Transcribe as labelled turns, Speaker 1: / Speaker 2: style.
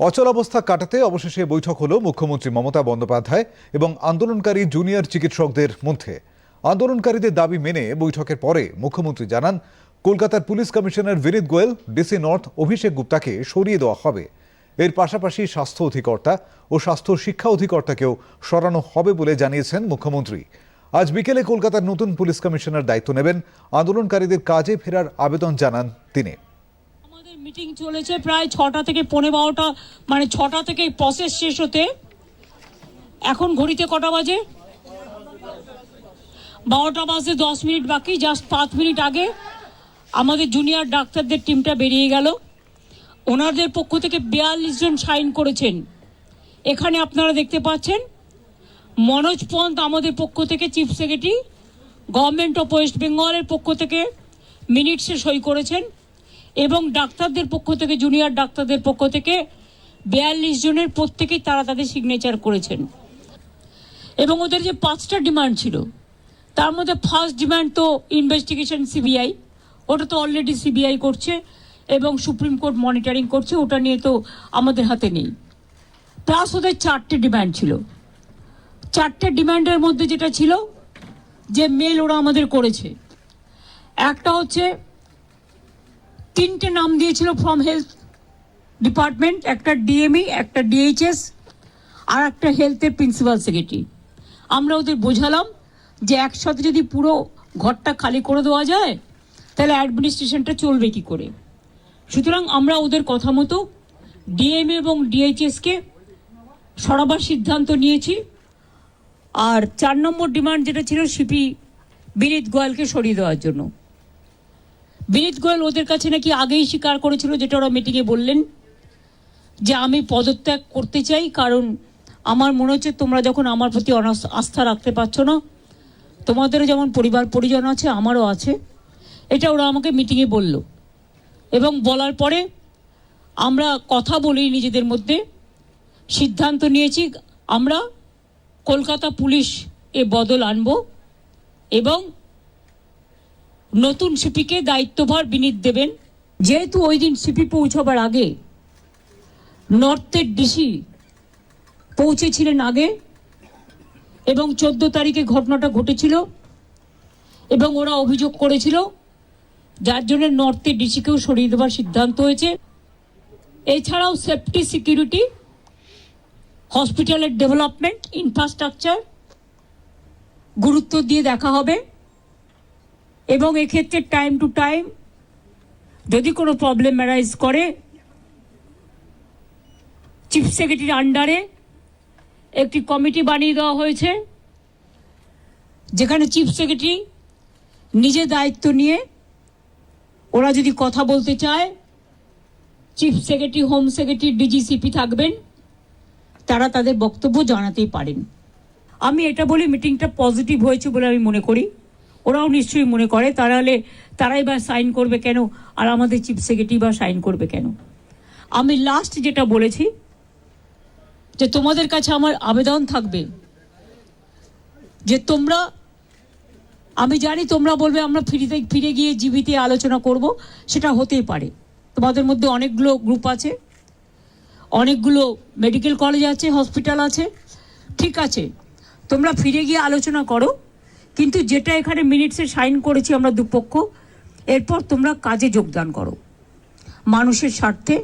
Speaker 1: অচল অবস্থা কাটাতে অবশেষে বৈঠক হলো মুখ্যমন্ত্রী মমতা বন্দ্যোপাধ্যায় এবং আন্দোলনকারী জুনিয়র চিকিৎসকদের মধ্যে। আন্দোলনকারীদের দাবি মেনে বৈঠকের পরে মুখ্যমন্ত্রী জানান, কলকাতার police commissioner Vineet Goyal, DC north Abhishek গুপ্তাকে সরিয়ে দেওয়া হবে। এর পাশাপাশি স্বাস্থ্য অধিকর্তা ও স্বাস্থ্য শিক্ষা অধিকর্তাকেও সরানো হবে বলে জানিয়েছেন মুখ্যমন্ত্রী। আজ বিকেলে কলকাতার নতুন পুলিশ কমিশনার দায়িত্ব নেবেন। আন্দোলনকারীদের কাজে ফেরার আবেদন জানান তিনি।
Speaker 2: মিটিং চলেছে প্রায় ছটা থেকে পৌনে বারোটা মানে ছটা থেকে প্রসেস শেষ হতে। এখন ঘড়িতে কটা বাজে? বারোটা বাজে দশ মিনিট বাকি জাস্ট পাঁচ মিনিট আগে আমাদের জুনিয়র ডাক্তারদের টিমটা বেরিয়ে গেল। ওনাদের পক্ষ থেকে বিয়াল্লিশ জন সাইন করেছেন। এখানে আপনারা দেখতে পাচ্ছেন, মনোজ পন্ত আমাদের পক্ষ থেকে chief secretary government of west বেঙ্গলের পক্ষ থেকে মিনিটসে সই করেছেন। এবং ডাক্তারদের পক্ষ থেকে জুনিয়র ডাক্তারদের পক্ষ থেকে বিয়াল্লিশ জনের প্রত্যেকেই তারা তাদের সিগনেচার করেছেন। এবং ওদের যে পাঁচটা ডিমান্ড ছিল, তার মধ্যে ফার্স্ট ডিমান্ড তো ইনভেস্টিগেশন সিবিআই ওটা তো অলরেডি সিবিআই করছে এবং সুপ্রিম কোর্ট মনিটরিং করছে, ওটা নিয়ে তো আমাদের হাতে নেই। প্লাস ওদের চারটে ডিমান্ড ছিল। চারটে ডিমান্ডের মধ্যে যেটা ছিল, যে মেল ওরা আমাদের করেছে। একটা হচ্ছে তিনটে নাম দিয়েছিল ফ্রম হেলথ ডিপার্টমেন্ট একটা ডিএমই একটা ডিএইচএস আর একটা হেলথের প্রিন্সিপাল সেক্রেটারি আমরা ওদের বোঝালাম যে একসাথে যদি পুরো ঘরটা খালি করে দেওয়া যায়, তাহলে অ্যাডমিনিস্ট্রেশনটা চলবে কি করে? সুতরাং আমরা ওদের কথা মতো ডিএম এবং ডিএইচএসকে সরাবার সিদ্ধান্ত নিয়েছি। আর চার নম্বর ডিমান্ড যেটা ছিল সিপি বিনীত গোয়ালকে সরিয়ে দেওয়ার জন্য। বিনীত গোয়েল ওদের কাছে নাকি আগেই স্বীকার করেছিল, যেটা ওরা মিটিংয়ে বললেন, যে আমি পদত্যাগ করতে চাই, কারণ আমার মনে হচ্ছে তোমরা যখন আমার প্রতি আস্থা রাখতে পারছ না, তোমাদেরও যেমন পরিবার পরিজন আছে, আমারও আছে, এটা ওরা আমাকে মিটিংয়ে বলল। এবং বলার পরে আমরা কথা বলি নিজেদের মধ্যে, সিদ্ধান্ত নিয়েছি আমরা কলকাতা পুলিশ এ বদল আনব এবং নতুন সিপিকে দায়িত্বভার বিনীত দেবেন। যেহেতু ওই দিন সিপি পৌঁছবার আগে নর্থের ডিসি পৌঁছেছিলেন আগে এবং চোদ্দ তারিখে ঘটনাটা ঘটেছিল এবং ওরা অভিযোগ করেছিল, যার জন্য নর্থের ডিসিকেও সরিয়ে দেওয়ার সিদ্ধান্ত হয়েছে। এছাড়াও সেফটি সিকিউরিটি, হসপিটালের ডেভেলপমেন্ট, ইনফ্রাস্ট্রাকচার গুরুত্ব দিয়ে দেখা হবে। এবং এক্ষেত্রে টাইম টু টাইম যদি কোনো প্রবলেম অ্যারাইজ করে চিফ সেক্রেটারির আন্ডারে একটি কমিটি বানিয়ে দেওয়া হয়েছে, যেখানে চিফ সেক্রেটারি নিজে দায়িত্ব নিয়ে ওরা যদি কথা বলতে চায় chief secretary home secretary DG CP থাকবেন, তারা তাদের বক্তব্য জানাতেই পারেন। আমি এটা বলি মিটিংটা পজিটিভ হয়েছে বলে আমি মনে করি। ওরাও নিশ্চয়ই মনে করে তারা হলে তারাই বা সাইন করবে কেন? আর আমাদের চিফ সেক্রেটারি বা সাইন করবে কেন? আমি লাস্ট যেটা বলেছি, যে তোমাদের কাছে আমার আবেদন থাকবে, যে তোমরা, আমি জানি তোমরা বলবে আমরা ফিরিতে, ফিরে গিয়ে জীবিতে আলোচনা করব, সেটা হতেই পারে। তোমাদের মধ্যে অনেকগুলো গ্রুপ আছে, অনেকগুলো মেডিকেল কলেজ আছে হসপিটাল আছে, ঠিক আছে, তোমরা ফিরে গিয়ে আলোচনা করো। কিন্তু যেটা এখানে মিনিটসে সাইন করেছি আমরা দুপক্ষ, এরপর তোমরা কাজে যোগদান করো। মানুষের স্বার্থে